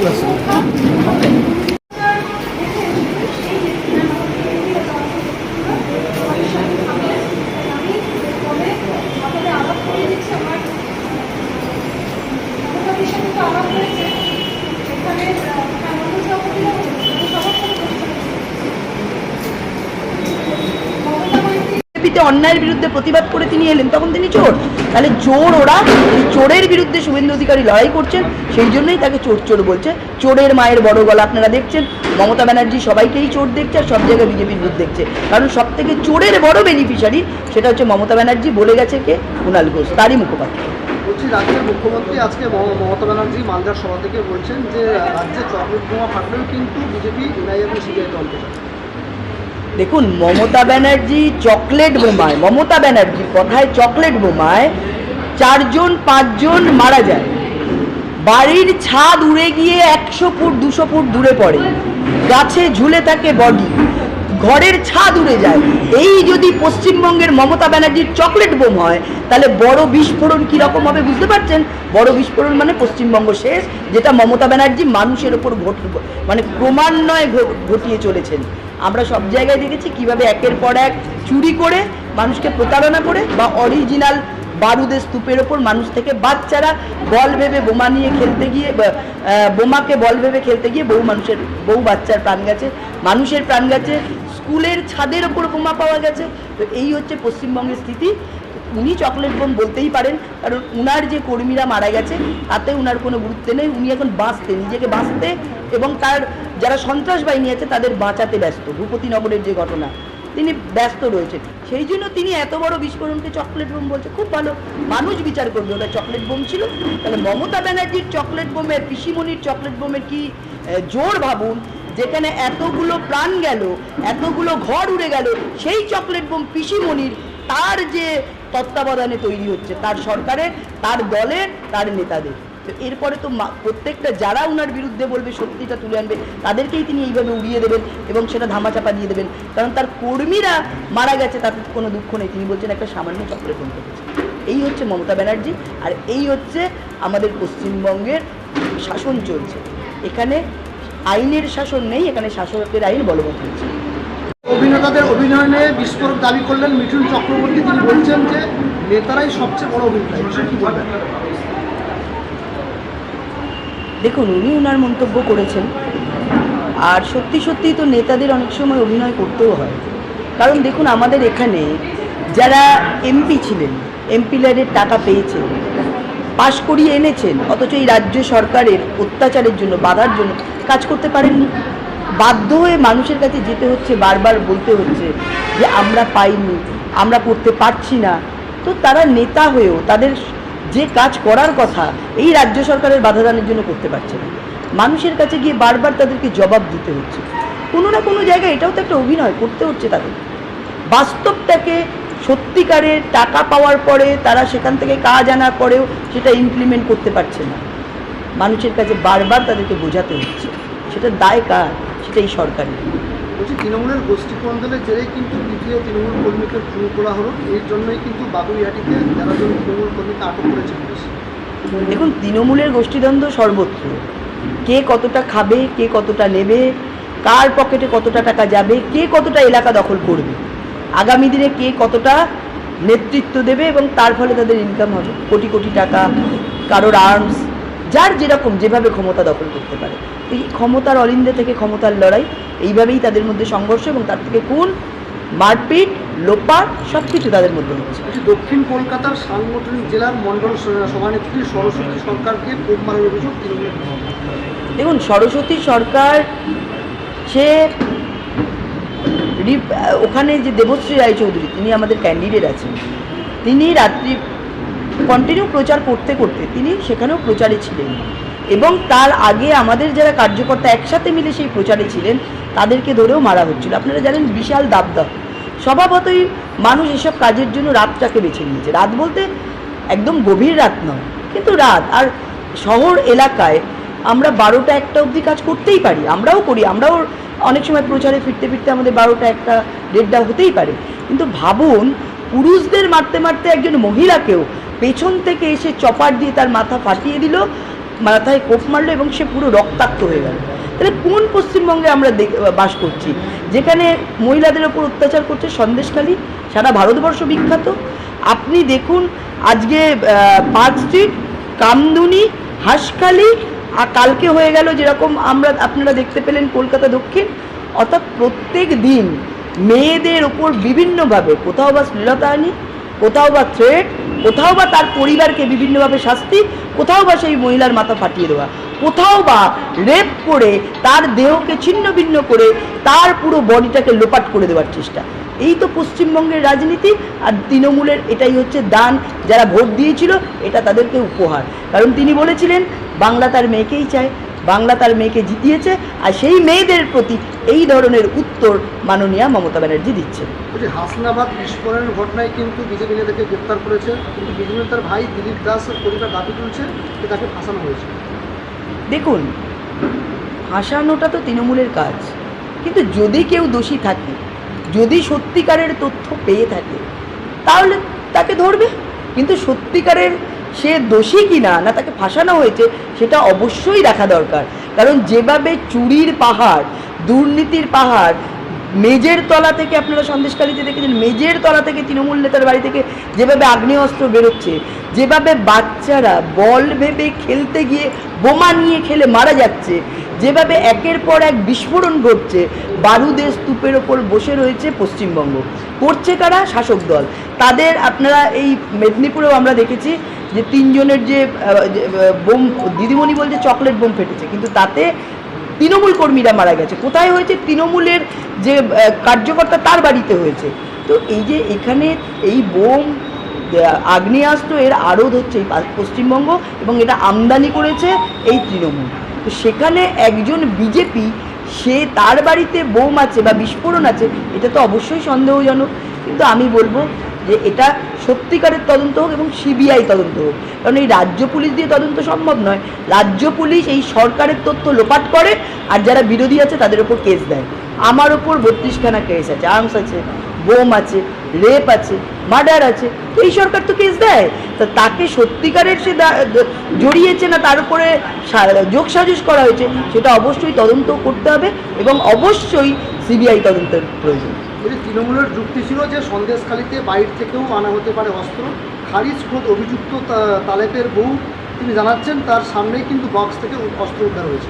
películas. বিজেপিতে অন্যায়ের বিরুদ্ধে প্রতিবাদ করে তিনি এলেন, তখন তিনি চোর। তাহলে চোর ওরা চোরের বিরুদ্ধে শুভেন্দু অধিকারী লড়াই করছেন, সেই জন্যই তাকে চোর চোর বলছে। চোরের মায়ের বড় গলা আপনারা দেখছেন, মমতা ব্যানার্জি সবাইকেই চোর দেখছে আর সব জায়গায় বিজেপির ভূত দেখছে। কারণ সব থেকে চোরের বড় বেনিফিশিয়ারি সেটা হচ্ছে মমতা ব্যানার্জি, বলে গেছে কে? কুণাল ঘোষ, তারই মুখপাত্র। রাজ্যের মুখ্যমন্ত্রী আজকে মমতা ব্যানার্জি মালদার সভা থেকে বলছেন যে, রাজ্যে চকলেট ফাটলেও কিন্তু বিজেপি এনআইএ সিবিআই চায়। দেখুন, মমতা ব্যানার্জি চকলেট বোমায়, মমতা ব্যানার্জির কথায় চকলেট বোমায়, চারজন, পাঁচজন মারা যায়। বাড়ির ছাদ উড়ে গিয়ে একশো ফুট, দুশো ফুট দূরে পড়ে। গাছে ঝুলে থাকে বডি ঘরের ছাদ উড়ে যায়। এই যদি পশ্চিমবঙ্গের মমতা ব্যানার্জির চকলেট বোম হয়, তাহলে বড় বিস্ফোরণ কীরকম হবে বুঝতে পারছেন? বড় বিস্ফোরণ মানে পশ্চিমবঙ্গ শেষ, যেটা মমতা ব্যানার্জি মানুষের ওপর ঘট মানে ক্রমান্বয়ে ঘটিয়ে চলেছেন। আমরা সব জায়গায় দেখেছি কীভাবে একের পর এক চুরি করে মানুষকে প্রতারণা করে বা অরিজিনাল বারুদের স্তূপের ওপর মানুষ থেকে বাচ্চারা বল ভেবে বোমা নিয়ে খেলতে গিয়ে বোমাকে বল ভেবে খেলতে গিয়ে বহু মানুষের, বহু বাচ্চার প্রাণ গেছে, মানুষের প্রাণ গেছে, স্কুলের ছাদের ওপর বোমা পাওয়া গেছে। তো এই হচ্ছে পশ্চিমবঙ্গের স্থিতি। উনি চকলেট বোম বলতেই পারেন, কারণ উনার যে কর্মীরা মারা গেছে, তাতে উনার কোনো গুরুত্ব নেই। উনি এখন বাঁচতে, নিজেকে বাঁচতে এবং তার যারা সন্ত্রাস বাহিনী আছে তাদের বাঁচাতে ব্যস্ত। ভূপতিনগরের যে ঘটনা, তিনি ব্যস্ত রয়েছেন। সেই জন্য তিনি এত বড় বিস্ফোরণকে চকলেট বোম বলছে। খুব ভালো। মানুষ বিচার করবে, ওটা চকলেট বোম ছিল। তাহলে মমতা ব্যানার্জির চকলেট বোমের পিসিমণির চকলেট বোমের কি জোর ভাবুন, যেখানে এতগুলো প্রাণ গেল, এতগুলো ঘর উড়ে গেল, সেই চকলেট বোম পিসিমণির, তার যে তত্ত্বাবধানে তৈরি হচ্ছে, তার সরকারের, তার দলের, তার নেতাদের। তো এরপরে তো প্রত্যেকটা যারা উনার বিরুদ্ধে বলবে সত্যিটা তুলে আনবে, তাদেরকেই তিনি এইভাবে উড়িয়ে দেবেন এবং সেটা ধামাচাপা দিয়ে দেবেন। কারণ তার কর্মীরা মারা গেছে, তাতে কোনো দুঃখ নেই। তিনি বলছেন, একটা সামান্য চক্রে ফোন করেছে। এই হচ্ছে মমতা ব্যানার্জি, আর এই হচ্ছে আমাদের পশ্চিমবঙ্গের শাসন চলছে। এখানে আইনের শাসন নেই, এখানে শাসকের আইন বলবৎ হয়েছে অভিনেতাদের অভিনয় নিয়ে বিস্ফোরক দাবি করলেন মিঠুন চক্রবর্তী। তিনি বলছেন যে, নেতারাই সবচেয়ে বড় অভিনেতা এই বিষয়ে কি বলবেন দেখুন, উনি ওনার মন্তব্য করেছেন। আর সত্যি সত্যিই তো নেতাদের অনেক সময় অভিনয় করতেও হয়। কারণ দেখুন, আমাদের এখানে যারা এমপি ছিলেন এমপি ল্যাডের টাকা পেয়েছেন, পাশ করিয়ে এনেছেন, অথচ এই রাজ্য সরকারের অত্যাচারের জন্য, বাধার জন্য কাজ করতে পারেননি। বাধ্য হয়ে মানুষের কাছে যেতে হচ্ছে, বারবার বলতে হচ্ছে যে আমরা পাইনি, আমরা করতে পারছি না। তো তারা নেতা হয়েও, তাদের যে কাজ করার কথা এই রাজ্য সরকারের বাধাদানের জন্য করতে পারছে না। মানুষের কাছে গিয়ে বারবার তাদেরকে জবাব দিতে হচ্ছে। কোনো না কোনো জায়গায় এটাও তো একটা অভিনয় করতে হচ্ছে তাদের। বাস্তবটাকে সত্যিকারের টাকা পাওয়ার পরে তারা সেখান থেকে কাজ আনার পরেও সেটা ইমপ্লিমেন্ট করতে পারছে না। মানুষের কাছে বারবার তাদেরকে বোঝাতে হচ্ছে, সেটা দায় কার? সেটা এই সরকারের। তৃণমূলের গোষ্ঠী কন্দলের জেরেই কিন্তু দ্বিতীয় তৃণমূল কর্মীকে খুন করা হলো। এর জন্যই কিন্তু বাগুইহাটিতে তেরো জন তৃণমূল কর্মীকে আটক করেছে পুলিশ। দেখুন, তৃণমূলের গোষ্ঠীদ্বন্দ্ব সর্বত্র। কে কতটা খাবে, কে কতটা নেবে, কার পকেটে কতটা টাকা যাবে, কে কতটা এলাকা দখল করবে, আগামী দিনে কে কতটা নেতৃত্ব দেবে এবং তার ফলে তাদের ইনকাম হবে। কোটি কোটি টাকা, কারোর আর্মস যার যেরকম যেভাবে ক্ষমতা দখল করতে পারে। এই ক্ষমতার অলিন্দে থেকে ক্ষমতার লড়াই এইভাবেই তাদের মধ্যে সংঘর্ষ এবং তার থেকে কোন মারপিট লোপাট সব কিছু তাদের মধ্যে হচ্ছে। দক্ষিণ কলকাতার সাংগঠনিক জেলার মণ্ডল স- সভানেত্রী সরস্বতী সরকারকে কোপ মারার অভিযোগ দেখুন সরস্বতী সরকার সে রিপ- ওখানে যে দেবশ্রী রায়চৌধুরী তিনি আমাদের ক্যান্ডিডেট আছেন। তিনি রাত্রি কন্টিনিউ প্রচার করতে করতে তিনি সেখানেও প্রচারে ছিলেন। এবং তার আগে আমাদের যারা কার্যকর্তা একসাথে মিলে সেই প্রচারে ছিলেন, তাদেরকে ধরেও মারা হচ্ছিল। আপনারা জানেন বিশাল দাবদাহ স্বভাবতই মানুষ এসব কাজের জন্য রাতটাকে বেছে নিয়েছে। রাত বলতে একদম গভীর রাত নয়, কিন্তু রাত। আর শহর এলাকায় আমরা বারোটা একটা অবধি কাজ করতেই পারি। আমরাও করি, আমরাও অনেক সময় প্রচারে ফিরতে ফিরতে আমাদের বারোটা একটা, দেড়টা হতেই পারে। কিন্তু ভাবুন, পুরুষদের মারতে মারতে একজন মহিলাকেও পেছন থেকে এসে চপার দিয়ে তার মাথা ফাটিয়ে দিল, মাথায় কোপ মারলো এবং সে পুরো রক্তাক্ত হয়ে গেল। তাহলে কোন পশ্চিমবঙ্গে আমরা বাস করছি? যেখানে মহিলাদের ওপর অত্যাচার করছে সন্দেশখালী, সারা ভারতবর্ষ বিখ্যাত। আপনি দেখুন আজকে পার্ক স্ট্রিট, কামদুনি, হাঁসখালি, আর কালকে হয়ে গেল যেরকম আমরা, আপনারা দেখতে পেলেন কলকাতা দক্ষিণ। অর্থাৎ প্রত্যেক দিন মেয়েদের ওপর বিভিন্নভাবে, কোথাও বা শ্লীলতাহানি কোথাও বা থ্রেট কোথাও বা তার পরিবারকে বিভিন্নভাবে শাস্তি, কোথাও বা সেই মহিলার মাথা ফাটিয়ে দেওয়া, কোথাও বা রেপ করে তার দেহকে ছিন্ন ভিন্ন করে তার পুরো বডিটাকে লোপাট করে দেওয়ার চেষ্টা। এই তো পশ্চিমবঙ্গের রাজনীতি আর তৃণমূলের এটাই হচ্ছে দান, যারা ভোট দিয়েছিল এটা তাদেরকে উপহার। কারণ তিনি বলেছিলেন, বাংলা তার মেয়েকেই চায়, বাংলা তার মেয়েকে জিতিয়েছে আর সেই মেয়েদের প্রতি এই ধরনের উত্তর মাননীয়া মমতা ব্যানার্জি দিচ্ছে বলছি হাসনাবাদ বিস্ফোরণের ঘটনায় কিন্তু বিজেপি নেতাকে গ্রেপ্তার করেছে কিন্তু বিজেপি নেতার ভাই দিলীপ দাসের পরিবার দাবি তুলছে যে তাকে ফাঁসানো হয়েছে। দেখুন ফাঁসানোটা তো তৃণমূলের কাজ কিন্তু যদি কেউ দোষী থাকে যদি সত্যিকারের তথ্য পেয়ে থাকে তাহলে তাকে ধরবে। কিন্তু সত্যিকারের সে দোষী কি না না তাকে ফাঁসানো হয়েছে সেটা অবশ্যই দেখা দরকার। কারণ যেভাবে চুরির পাহাড় দুর্নীতির পাহাড় মেজের তলা থেকে আপনারা সন্দেশকারীতে দেখেছেন, মেজের তলা থেকে তৃণমূল নেতার বাড়ি থেকে যেভাবে আগ্নেয়াস্ত্র বেরোচ্ছে, যেভাবে বাচ্চারা বল ভেবে খেলতে গিয়ে বোমা নিয়ে খেলে মারা যাচ্ছে, যেভাবে একের পর এক বিস্ফোরণ ঘটছে, বারুদের স্তূপের ওপর বসে রয়েছে পশ্চিমবঙ্গ। করছে কারা? শাসক দল। তাদের আপনারা এই মেদিনীপুরেও আমরা দেখেছি যে তিনজনের যে বোম, দিদিমণি বলছে চকলেট বোম ফেটেছে, কিন্তু তাতে তৃণমূল কর্মীরা মারা গেছে। কোথায় হয়েছে? তৃণমূলের যে কার্যকর্তা তার বাড়িতে হয়েছে। তো এই যে এখানে এই বোম আগ্নেয়াস্ত্র এর আড়ত হচ্ছে এই পশ্চিমবঙ্গ এবং এটা আমদানি করেছে এই তৃণমূল। তো সেখানে একজন বিজেপি, সে তার বাড়িতে বোম আছে বা বিস্ফোরণ আছে, এটা তো অবশ্যই সন্দেহজনক। কিন্তু আমি বলব যে এটা সত্যিকারের তদন্ত হোক এবং সিবিআই তদন্ত হোক। কারণ এই রাজ্য পুলিশ দিয়ে তদন্ত সম্ভব নয়। রাজ্য পুলিশ এই সরকারের তথ্য লোপাট করে আর যারা বিরোধী আছে তাদের ওপর কেস দেয়। আমার ওপর বত্রিশখানা কেস আছে আর্মস আছে, বোম আছে রেপ আছে মার্ডার আছে তো এই সরকার তো কেস দেয়। তা তাকে সত্যিকারের সে জড়িয়েছে না তার উপরে সা- যোগসাজশ করা হয়েছে, সেটা অবশ্যই তদন্ত করতে হবে এবং অবশ্যই সিবিআই তদন্তের প্রয়োজন। বলছি তৃণমূলের যুক্তি ছিল যে সন্দেশখালিতে বাইরে থেকেও আনা হতে পারে অস্ত্র। খারিজ খোদ অভিযুক্ত তা- তালেবের বউ, তিনি জানাচ্ছেন তার সামনেই কিন্তু বক্স থেকে অস্ত্র উদ্ধার হয়েছে।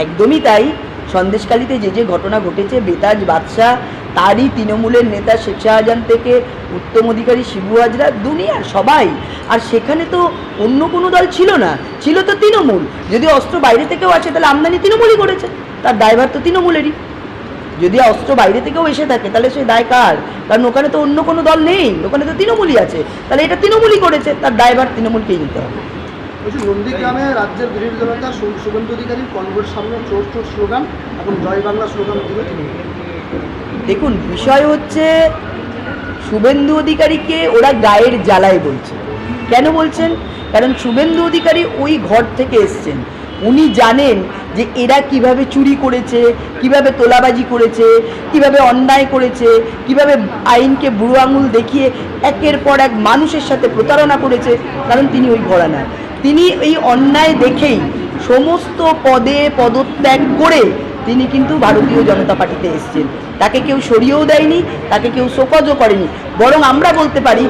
একদমই তাই। সন্দেশকালীতে যে যে ঘটনা ঘটেছে, বেতাজ বাদশাহ, তারই তৃণমূলের নেতা শেখ শাহজাহান থেকে উত্তম অধিকারী শিবু হাজরা, দুনিয়ার সবাই। আর সেখানে তো অন্য কোনো দল ছিল না। ছিল তো তৃণমূল। যদি অস্ত্র বাইরে থেকেও আছে তাহলে আমদানি তৃণমূলই করেছে। তার ড্রাইভার তো তৃণমূলেরই। যদি অস্ত্র বাইরে থেকেও এসে থাকে তাহলে সেই দায় কার? কারণ ওখানে তো অন্য কোনো দল নেই ওখানে তো তৃণমূলই আছে। তাহলে এটা তৃণমূলই করেছে তার দায়ভার তৃণমূলকেই নিতে হবে। নন্দীগ্রামে রাজ্যের বিরোধী দলনেতা সু- শুভেন্দু অধিকারী কনভোর সামনে চোর চোর স্লোগান এবং জয় বাংলা স্লোগান দিল দেখুন বিষয় হচ্ছে শুভেন্দু অধিকারীকে ওরা গায়ের জ্বালায় বলছে। কেন বলছেন? কারণ শুভেন্দু অধিকারী ওই ঘর থেকে এসছেন। উনি জানেন যে এরা কীভাবে চুরি করেছে, কীভাবে তোলাবাজি করেছে, কীভাবে অন্যায় করেছে, কীভাবে আইনকে বুড়ো আঙুল দেখিয়ে একের পর এক মানুষের সাথে প্রতারণা করেছে, কারণ তিনি ওই ঘরানার। তিনি এই অন্যায় দেখেই সমস্ত পদে পদত্যাগ করে তিনি কিন্তু ভারতীয় জনতা পার্টিতে এসছেন। তাকে কেউ সরিয়েও দেয়নি, তাকে কেউ শোকজও করেনি। বরং আমরা বলতে পারি,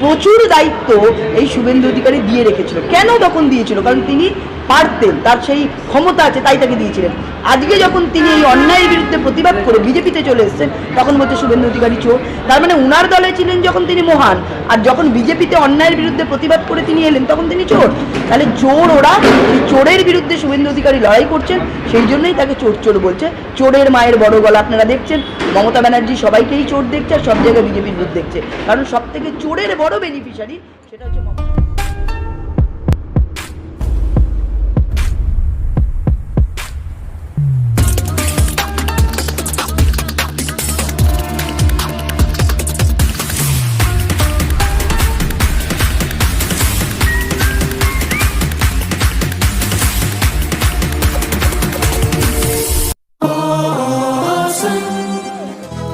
প্রচুর দায়িত্ব এই শুভেন্দু অধিকারী দিয়ে রেখেছিল। কেন তখন দিয়েছিল? কারণ তিনি পারতেন, তার সেই ক্ষমতা আছে, তাই তাকে দিয়েছিলেন। আজকে যখন তিনি এই অন্যায়ের বিরুদ্ধে প্রতিবাদ করে বিজেপিতে চলে এসেছেন, তখন বলছে শুভেন্দু অধিকারী, চোর। তার মানে উনার দলে ছিলেন যখন তিনি মহান, আর যখন বিজেপিতে অন্যায়ের বিরুদ্ধে প্রতিবাদ করে তিনি এলেন, তখন তিনি চোর। তাহলে চোর ওরা চোরের বিরুদ্ধে শুভেন্দু অধিকারী লড়াই করছেন, সেই জন্যই তাকে চোর চোর বলছে। চোরের মায়ের বড় গলা আপনারা দেখছেন, মমতা ব্যানার্জি সবাইকেই চোর দেখছে, আর সব জায়গায় বিজেপির বিরুদ্ধে দেখছে। কারণ সব থেকে চোরের বড় বেনিফিশিয়ারি সেটা হচ্ছে মমতা।